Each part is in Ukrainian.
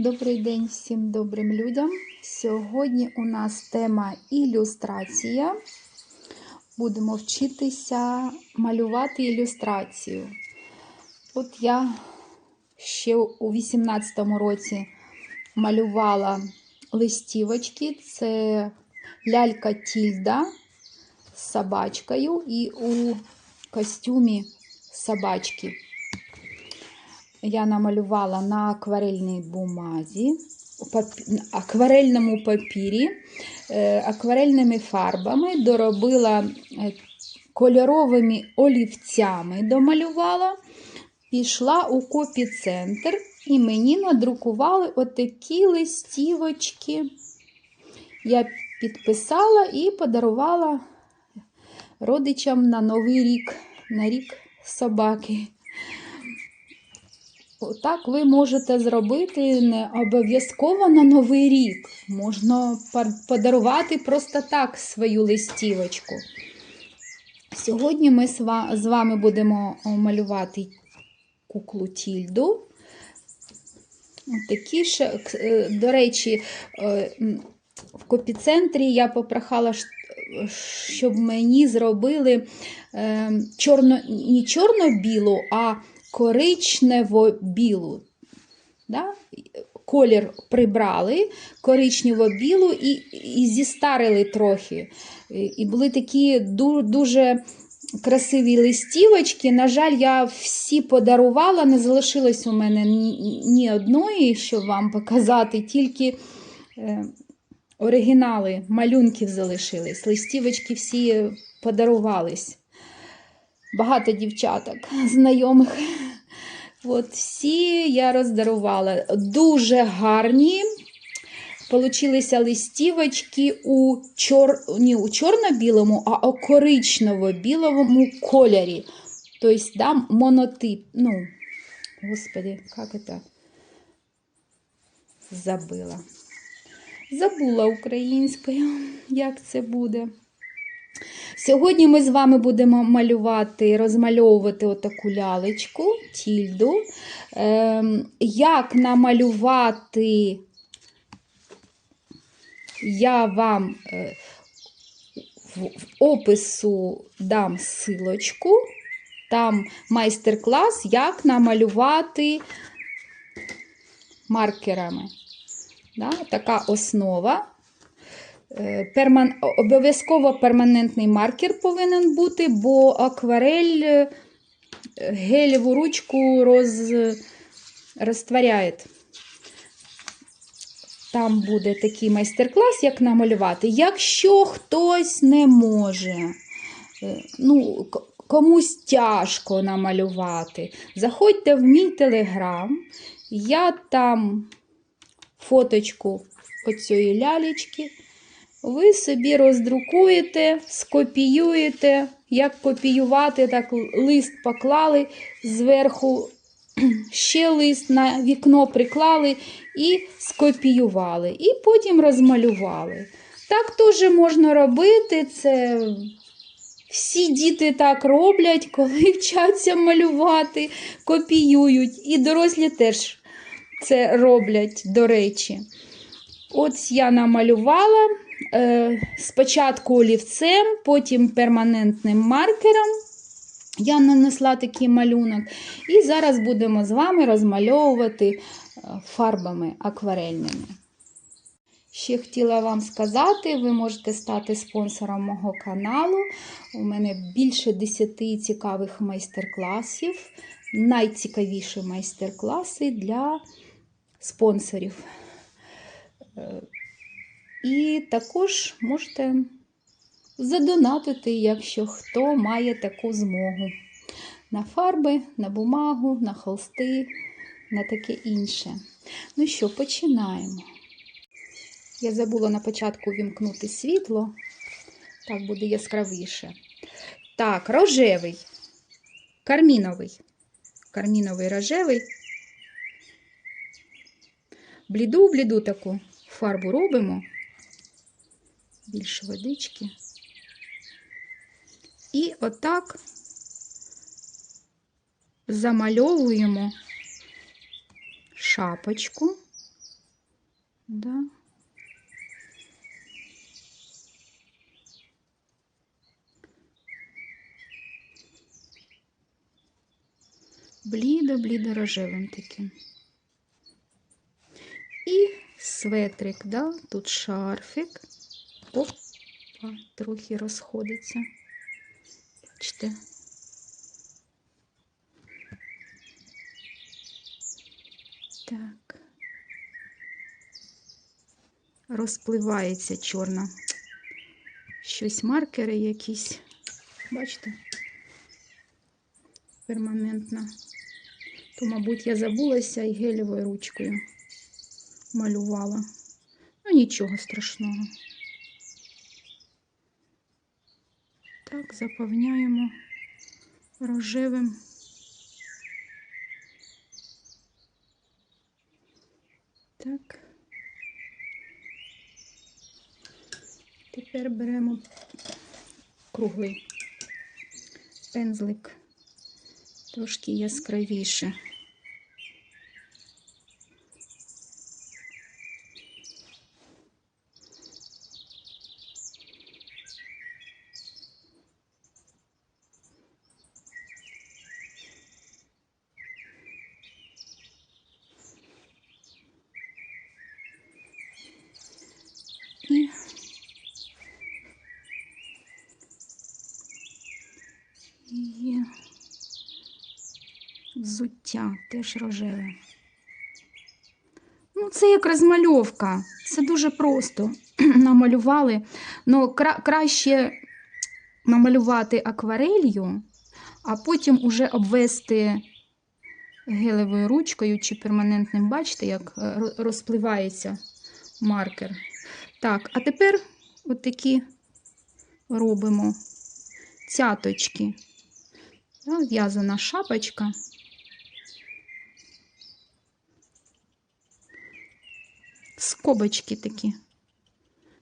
Добрий день всім добрим людям. Сьогодні у нас тема ілюстрація. Будемо вчитися малювати ілюстрацію. От я ще у 18-му році малювала листівочки. Це лялька Тільда з собачкою і у костюмі собачки. Я намалювала на акварельній бумазі, акварельному папірі, е, акварельними фарбами, доробила е, кольоровими олівцями, домалювала, пішла у копі-центр і мені надрукували отакі листівочки. Я підписала і подарувала родичам на Новий рік, на рік собаки. Так ви можете зробити не обов'язково на Новий рік. Можна подарувати просто так свою листівочку. Сьогодні ми з вами будемо малювати куклу Тільду. Такі ж, е, до речі, е, в копіцентрі я попрохала, щоб мені зробили е, чорно, не чорно-білу, а коричнево-білу. Да? Колір прибрали, коричнево-білу і, і зістарили трохи. І були такі дуже красиві листівочки. На жаль, я всі подарувала, не залишилось у мене ні, ні одної, щоб вам показати, тільки е, оригінали малюнків залишились. Листівочки всі подарувались багато дівчаток знайомих. От всі я роздарувала. Дуже гарні. Получилися листівочки у, чор... не у чорно-білому, а у коричнево-білому кольорі. Тобто, да, монотип. Ну, господи, як це? Забила. Забула українською, як це буде. Сьогодні ми з вами будемо малювати, розмальовувати отаку лялечку, тільду. Ем, як намалювати, я вам е, в, опису дам силочку. Там майстер-клас, як намалювати маркерами. Така основа. Е, Перман... Обов'язково перманентний маркер повинен бути, бо акварель е, гелеву ручку роз... розтворяє. Там буде такий майстер-клас, як намалювати. Якщо хтось не може, е, ну, комусь тяжко намалювати, заходьте в мій телеграм, я там фоточку оцієї лялечки. Ви собі роздрукуєте, скопіюєте. Як копіювати, так лист поклали зверху, ще лист на вікно приклали і скопіювали. І потім розмалювали. Так теж можна робити. Це всі діти так роблять, коли вчаться малювати, копіюють. І дорослі теж це роблять, до речі. От я намалювала спочатку олівцем, потім перманентним маркером. Я нанесла такий малюнок. І зараз будемо з вами розмальовувати е, фарбами акварельними. Ще хотіла вам сказати, ви можете стати спонсором мого каналу. У мене більше 10 цікавих майстер-класів. Найцікавіші майстер-класи для спонсорів. І також можете задонатити, якщо хто має таку змогу. На фарби, на бумагу, на холсти, на таке інше. Ну що, починаємо. Я забула на початку вімкнути світло. Так буде яскравіше. Так, рожевий, карміновий. Карміновий рожевий. Бліду-бліду таку фарбу робимо. Більше водички. І отак замальовуємо шапочку Да. Блідо-блідо рожевим таким. І светрик, да? тут шарфик. Опа, трохи розходиться. Бачите. Так. Розпливається чорна. Щось маркери якісь. Бачите? Перманентна. То, мабуть, я забулася і гелевою ручкою малювала. Ну, нічого страшного. Так, заповняємо рожевим. Так. Тепер беремо круглий пензлик, трошки яскравіше. І І теж рожеве. Ну, це як розмальовка. Це дуже просто намалювали. Ну, кра- краще намалювати акварелью, а потім уже обвести гелевою ручкою чи перманентним, бачите, як е, розпливається маркер. Так, а тепер от такі робимо цяточки. В'язана шапочка. Скобочки такі,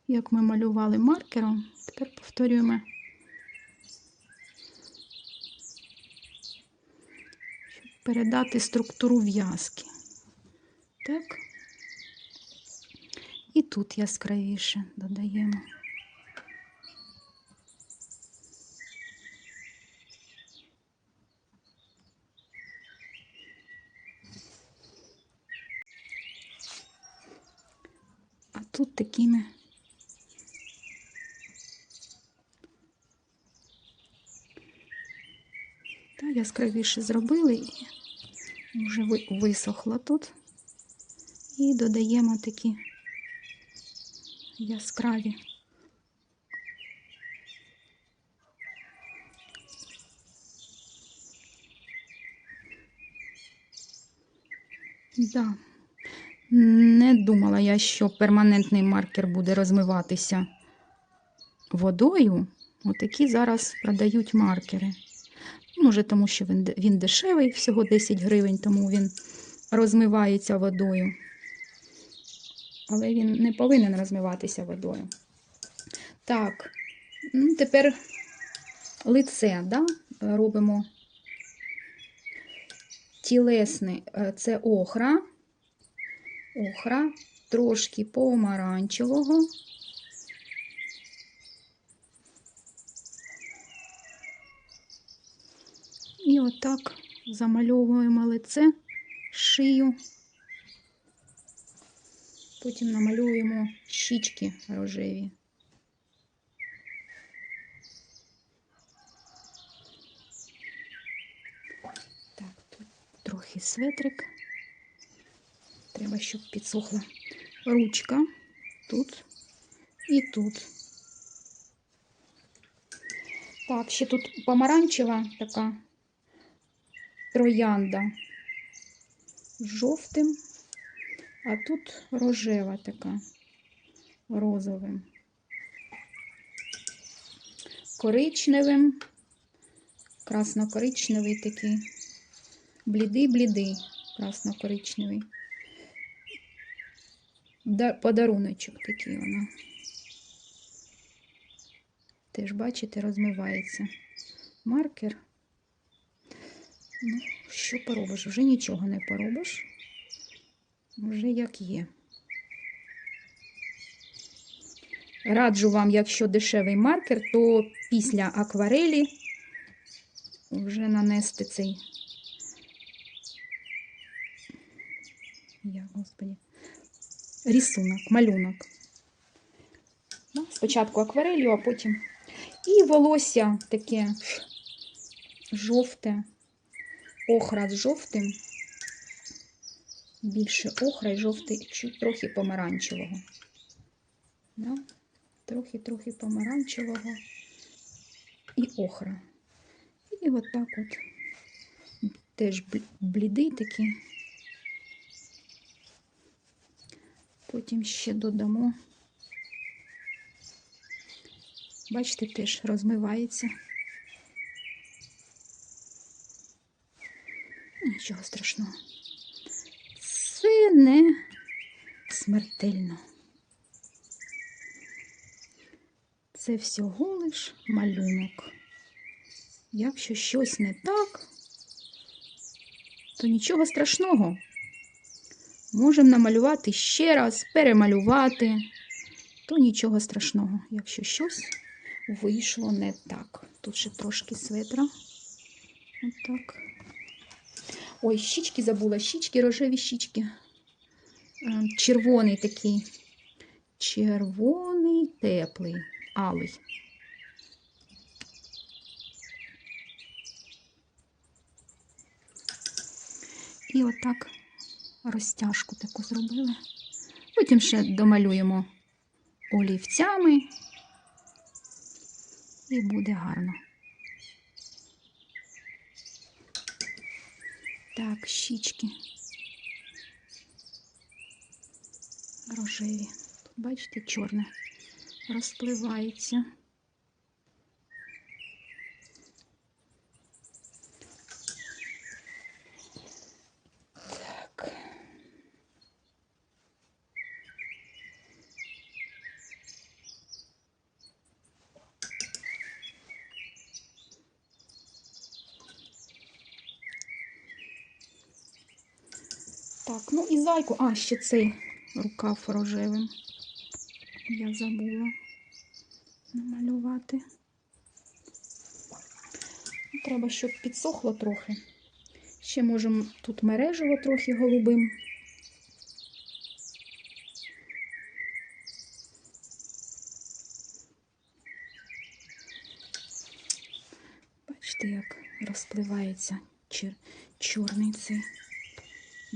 як ми малювали маркером. Тепер повторюємо. Щоб передати структуру в'язки. Так. І тут яскравіше додаємо. А тут такими та яскравіше зробили і вже висохло тут. І додаємо такі яскраві. Да. Не думала я, що перманентний маркер буде розмиватися водою. Отакі зараз продають маркери. Може, тому що він, він дешевий, всього 10 гривень, тому він розмивається водою. Але він не повинен розмиватися водою. Так, ну, тепер лице, да? робимо тілесне, це охра охра, трошки помаранчевого. І отак замальовуємо лице, шию. Потім намалюємо щічки рожеві. Так, тут трохи светрик. Треба, щоб підсохла ручка тут і тут. Так, ще тут помаранчева така троянда з жовтим, а тут рожева така розовим, коричневим, красно-коричневий такий, блідий-блідий, красно-коричневий. Да- подаруночок такий вона. Теж, бачите, розмивається маркер. Ну, що поробиш? Вже нічого не поробиш. Вже як є. Раджу вам, якщо дешевий маркер, то після акварелі вже нанести цей. Як, господі, рисунок, малюнок. Ну, Спочатку акварелью, а потім. І волосся таке жовте, охра з жовтим. Більше охра і жовтий, чуть трохи помаранчевого. Трохи-трохи помаранчевого і охра. І отак от теж блідий такий. Потім ще додамо. Бачите, теж розмивається. Нічого страшного. Це не смертельно. Це всього лиш малюнок. Якщо щось не так, то нічого страшного. Можемо намалювати ще раз, перемалювати, то нічого страшного, якщо щось вийшло не так. Тут ще трошки светра. Отак. Ой, щічки забула, щічки, рожеві щічки. Е, Червоний такий. Червоний, теплий, алий. І отак розтяжку таку зробили. Потім ще домалюємо олівцями. І буде гарно. Так, щічки. Рожеві. Тут, бачите, чорне розпливається. Так, ну і зайку. А, ще цей рукав рожевим. Я забула намалювати. Треба, щоб підсохло трохи. Ще можемо тут мережево трохи голубим. Бачите, як розпливається чорний цей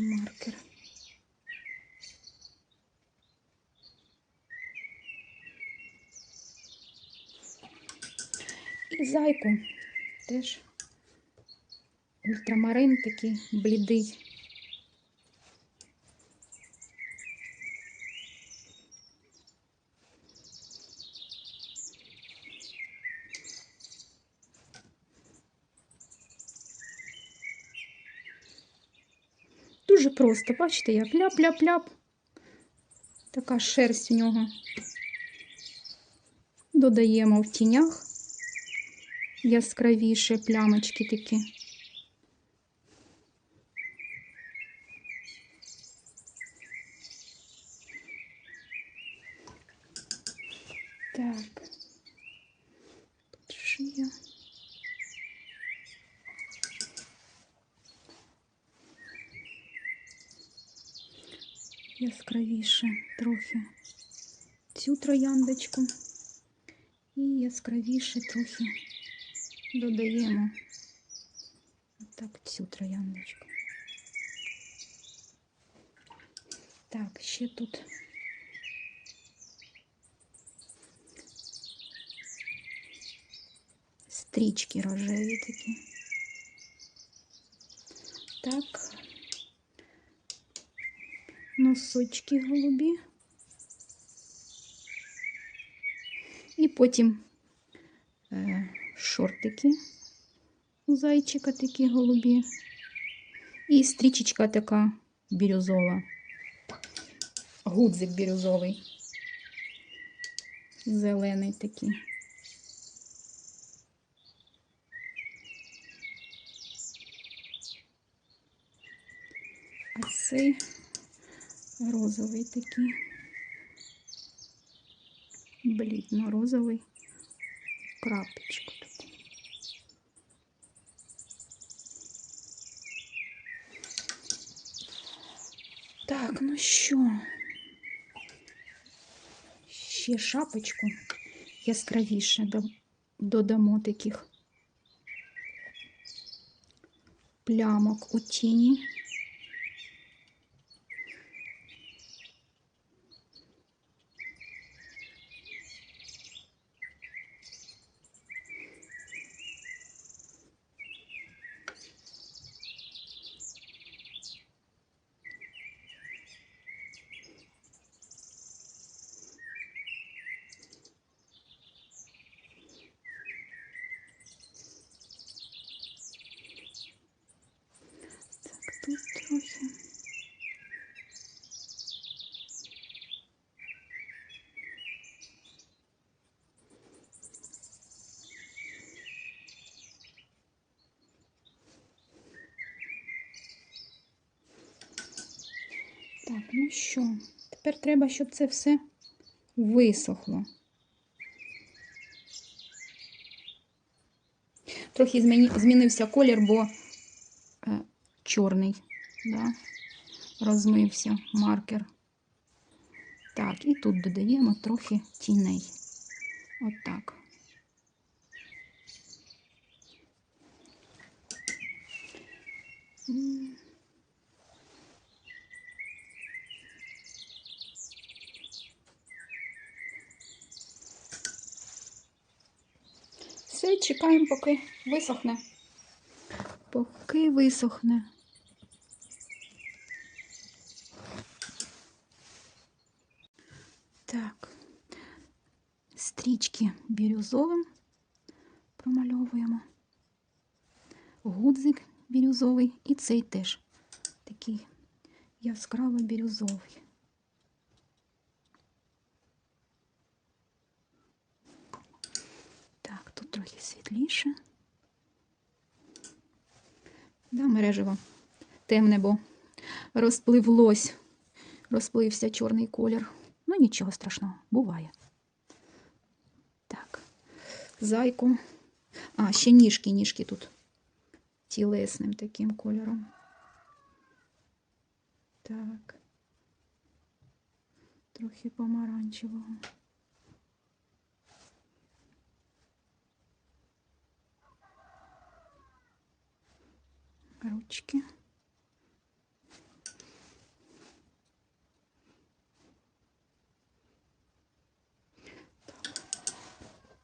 маркер. І зайку теж ультрамарин такий блідий. Дуже просто, бачите, як ляп-ляп-ляп. Така шерсть у нього. Додаємо в тінях яскравіше плямочки такі. Так. Тут шия. Яскравіше трохи цю трояндочку і яскравіше трохи додаємо так цю трояндочку. Так, ще тут стрічки рожеві такі. Так, носочки голубі. І потім е, шортики у зайчика такі голубі. І стрічечка така бірюзова. Гудзик бірюзовий. Зелений такий. А цей розовий такий. блідно-розовий крапочку тут. Так, ну що? Ще шапочку яскравіше додамо таких плямок у тіні. Так, тут трохи. Так, ну що, тепер треба, щоб це все висохло. Трохи змінився колір, бо е, чорний, да? розмився маркер. Так, і тут додаємо трохи тіней. Отак. М. Все, чекаємо, поки висохне. Поки висохне. Так, стрічки бірюзовим промальовуємо. Гудзик бірюзовий і цей теж такий яскраво бірюзовий. Так, тут трохи світліше. Да, мережево темне, бо розпливлось, розплився чорний колір. Ну, нічого страшного, буває. Так, зайку. А, ще ніжки, ніжки тут тілесним таким кольором. Так. Трохи помаранчевого. Ручки.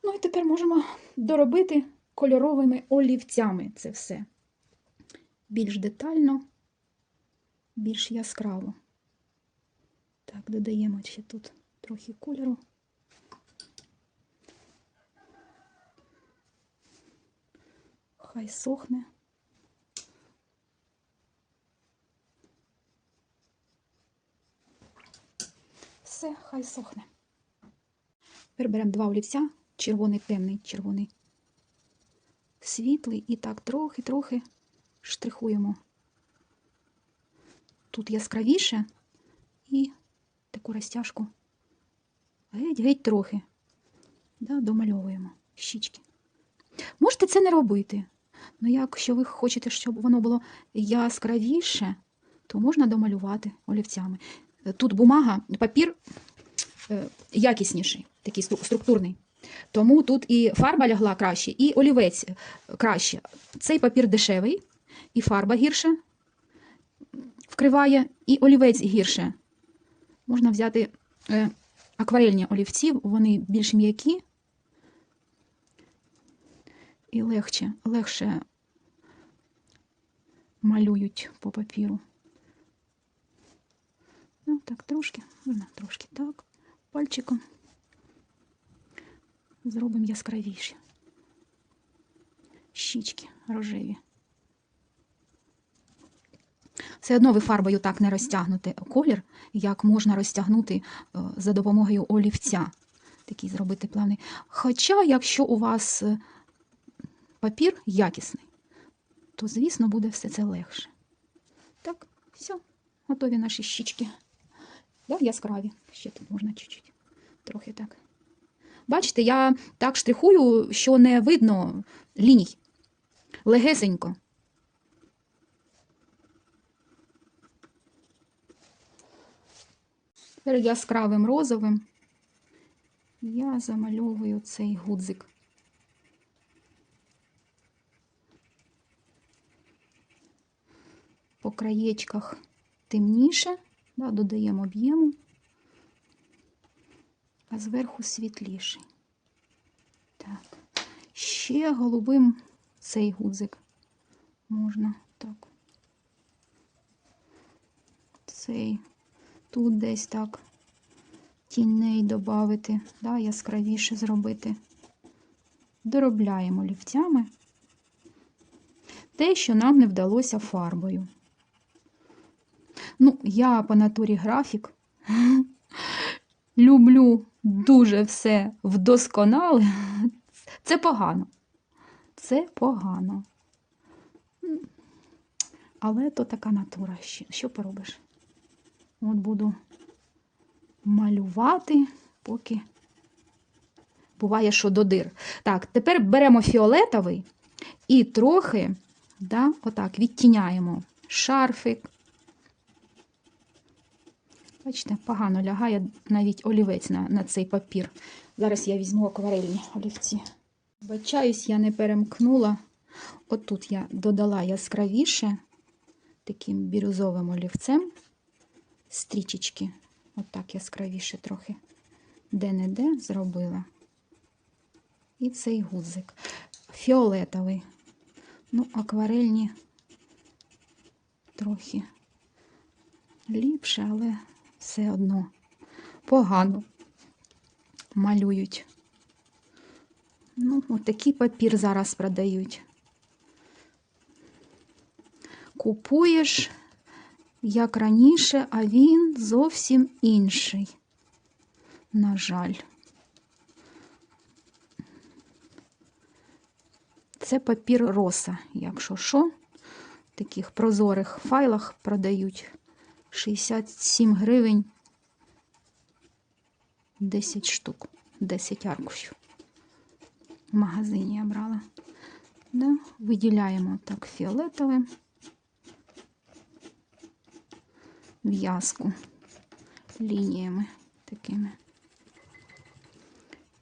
Ну і тепер можемо доробити кольоровими олівцями це все. Більш детально, більш яскраво. Так, додаємо ще тут трохи кольору. Хай сохне. Все, хай сохне. Тепер беремо два олівця, червоний темний, червоний світлий, і так трохи-трохи штрихуємо. Тут яскравіше і таку розтяжку геть-геть трохи. Да, домальовуємо щічки. Можете це не робити. Ну, якщо ви хочете, щоб воно було яскравіше, то можна домалювати олівцями. Тут бумага, папір е, якісніший, такий структурний. Тому тут і фарба лягла краще, і олівець е, краще. Цей папір дешевий, і фарба гірше вкриває, і олівець гірше. Можна взяти е, акварельні олівці, вони більш м'які і легче, легше малюють по папіру. Ну, так, трошки, можна трошки так, пальчиком зробимо яскравіші. Щічки рожеві. Все одно ви фарбою так не розтягнете колір, як можна розтягнути е, за допомогою олівця. Такий зробити плавний. Хоча, якщо у вас е, папір якісний, то, звісно, буде все це легше. Так, все, готові наші щічки. Да, яскраві. Ще тут можна чуть-чуть. Трохи так Бачите, я так штрихую, що не видно ліній. Легесенько. Тепер яскравим розовим я замальовую цей гудзик. По краєчках темніше, да, додаємо об'єму, а зверху світліший. Так. Ще голубим цей гудзик можна так. Цей тут десь так тіней додати, да, яскравіше зробити. Доробляємо олівцями те, що нам не вдалося фарбою. Ну, я по натурі графік. Люблю дуже все вдосконале. Це погано. Це погано. Але то така натура. Що, поробиш? От буду малювати, поки буває, що до дир. Так, тепер беремо фіолетовий і трохи, да, отак, відтіняємо шарфик. Бачите, погано лягає навіть олівець на, на цей папір. Зараз я візьму акварельні олівці. Бачаюсь, я не перемкнула. Отут я додала яскравіше таким бірюзовим олівцем стрічечки. Отак яскравіше трохи де-не-де зробила. І цей гудзик. Фіолетовий. Ну, акварельні трохи ліпше, але все одно погано малюють. Ну, от папір зараз продають. Купуєш, як раніше, а він зовсім інший. На жаль. Це папір роса, якщо що. В таких прозорих файлах продають 67 гривень 10 штук, 10 аркушів. В магазині я брала. Да? Виділяємо так фіолетовим в'язку лініями такими.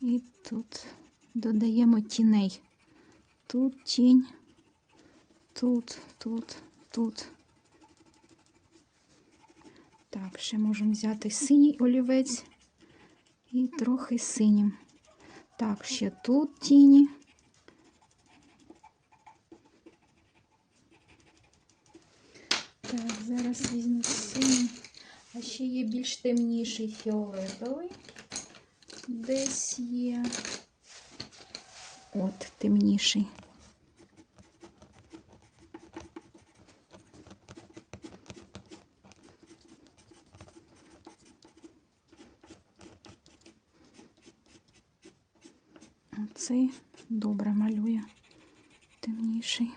І тут додаємо тіней. Тут тінь, тут, тут, тут. Так, ще можемо взяти синій олівець і трохи синім. Так, ще тут тіні. Так, зараз візьму синій. А ще є більш темніший фіолетовий. Десь є. От, темніший. Оцей добре малює темніший.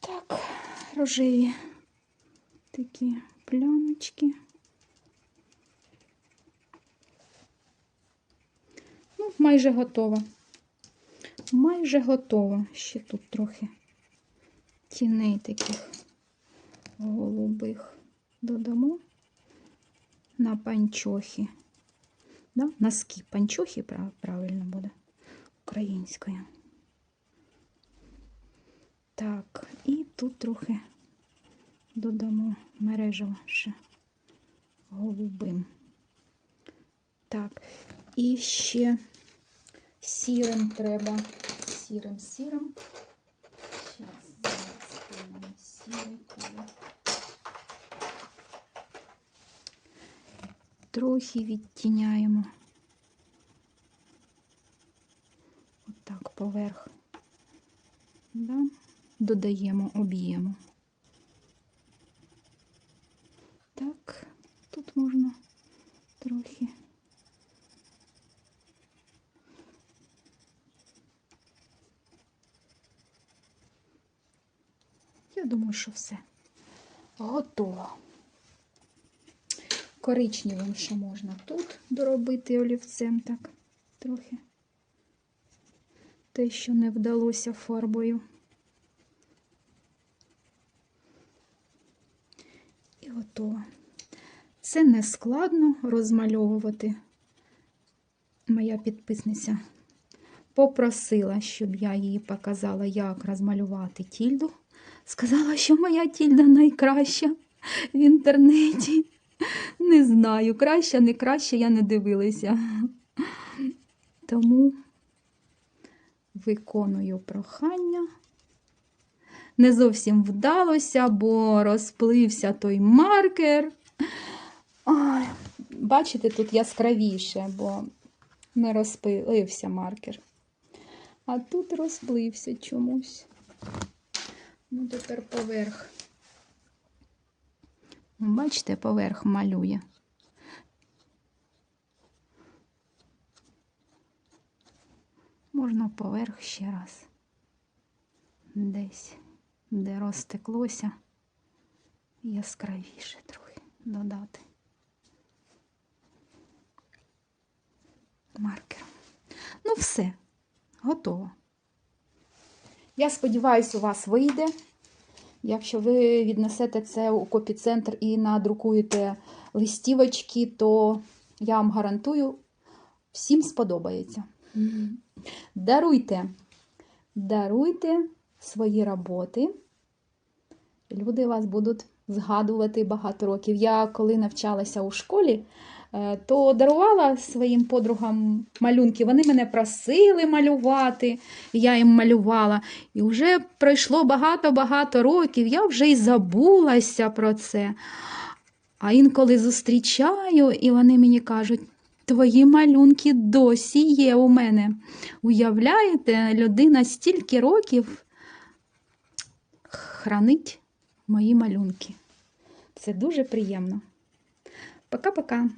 Так, рожеві такі плямочки. Ну, майже готова. Майже готова. Ще тут трохи тіней таких голубих додамо на панчохи. Да? Носки панчохи правильно буде українською. Так, і тут трохи додамо мережево ще голубим. Так, і ще сірим треба. Сірим, сірим. Зараз. Сірий колір. Трохи відтіняємо. Отак поверх Да? Додаємо об'єму. Так, тут можна трохи. Я думаю, що все. Готово. Коричневим ще можна тут доробити олівцем так трохи. Те, що не вдалося фарбою. І готово. Це не складно розмальовувати. Моя підписниця попросила, щоб я їй показала, як розмалювати тільду. Сказала, що моя тільда найкраща в інтернеті. Не знаю, краще, не краще, я не дивилася. Тому виконую прохання. Не зовсім вдалося, бо розплився той маркер. Бачите, тут яскравіше, бо не розпилився маркер. А тут розплився чомусь. Ну, тепер поверх. Бачите, поверх малює. Можна поверх ще раз. Десь, де розтеклося, яскравіше трохи додати. Маркером. Ну, все, готово. Я сподіваюся, у вас вийде. Якщо ви віднесете це у копіцентр і надрукуєте листівочки, то я вам гарантую, всім сподобається. Даруйте, даруйте свої роботи. Люди вас будуть згадувати багато років. Я коли навчалася у школі, то дарувала своїм подругам малюнки. Вони мене просили малювати, я їм малювала. І вже пройшло багато-багато років, я вже й забулася про це. А інколи зустрічаю, і вони мені кажуть, твої малюнки досі є у мене. Уявляєте, людина стільки років хранить мої малюнки. Це дуже приємно. Пока-пока.